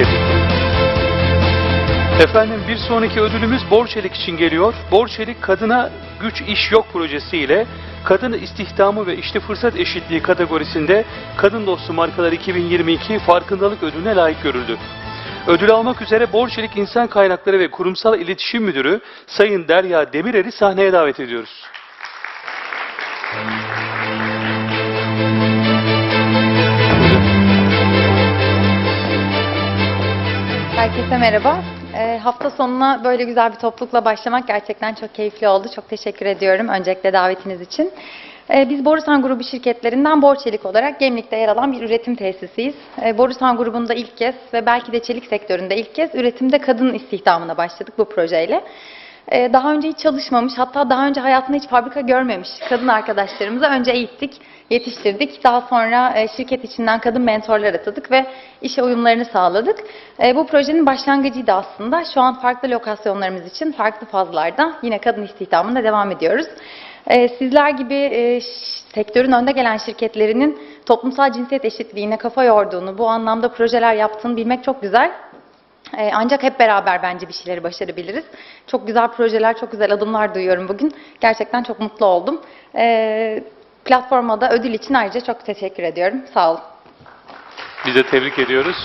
edildi. Efendim bir sonraki ödülümüz Borçelik için geliyor. Borçelik Kadına Güç İş Yok projesiyle kadın istihdamı ve işte fırsat eşitliği kategorisinde Kadın Dostu Markalar 2022 farkındalık ödülüne layık görüldü. Ödül almak üzere Borçelik İnsan Kaynakları ve Kurumsal İletişim Müdürü Sayın Derya Demirer'i sahneye davet ediyoruz. Herkese merhaba. Ee, hafta sonuna böyle güzel bir toplulukla başlamak gerçekten çok keyifli oldu. Çok teşekkür ediyorum öncelikle davetiniz için. Ee, biz Borusan Grubu şirketlerinden Borçelik olarak Gemlik'te yer alan bir üretim tesisiyiz. Ee, Borusan grubunda ilk kez ve belki de çelik sektöründe ilk kez üretimde kadın istihdamına başladık bu projeyle. Ee, daha önce hiç çalışmamış, hatta daha önce hayatında hiç fabrika görmemiş kadın arkadaşlarımızı önce eğittik, yetiştirdik. Daha sonra e, şirket içinden kadın mentorlar atadık ve işe uyumlarını sağladık. E, Bu projenin başlangıcıydı aslında. Şu an farklı lokasyonlarımız için farklı fazlarda yine kadın istihdamına devam ediyoruz. E, Sizler gibi sektörün önde gelen şirketlerinin toplumsal cinsiyet eşitliğine kafa yorduğunu, bu anlamda projeler yaptığını bilmek çok güzel. Ee, Ancak hep beraber bence bir şeyleri başarabiliriz. Çok güzel projeler, çok güzel adımlar duyuyorum bugün. Gerçekten çok mutlu oldum. Ee, Platforma da ödül için ayrıca çok teşekkür ediyorum. Sağ olun. Biz de tebrik ediyoruz.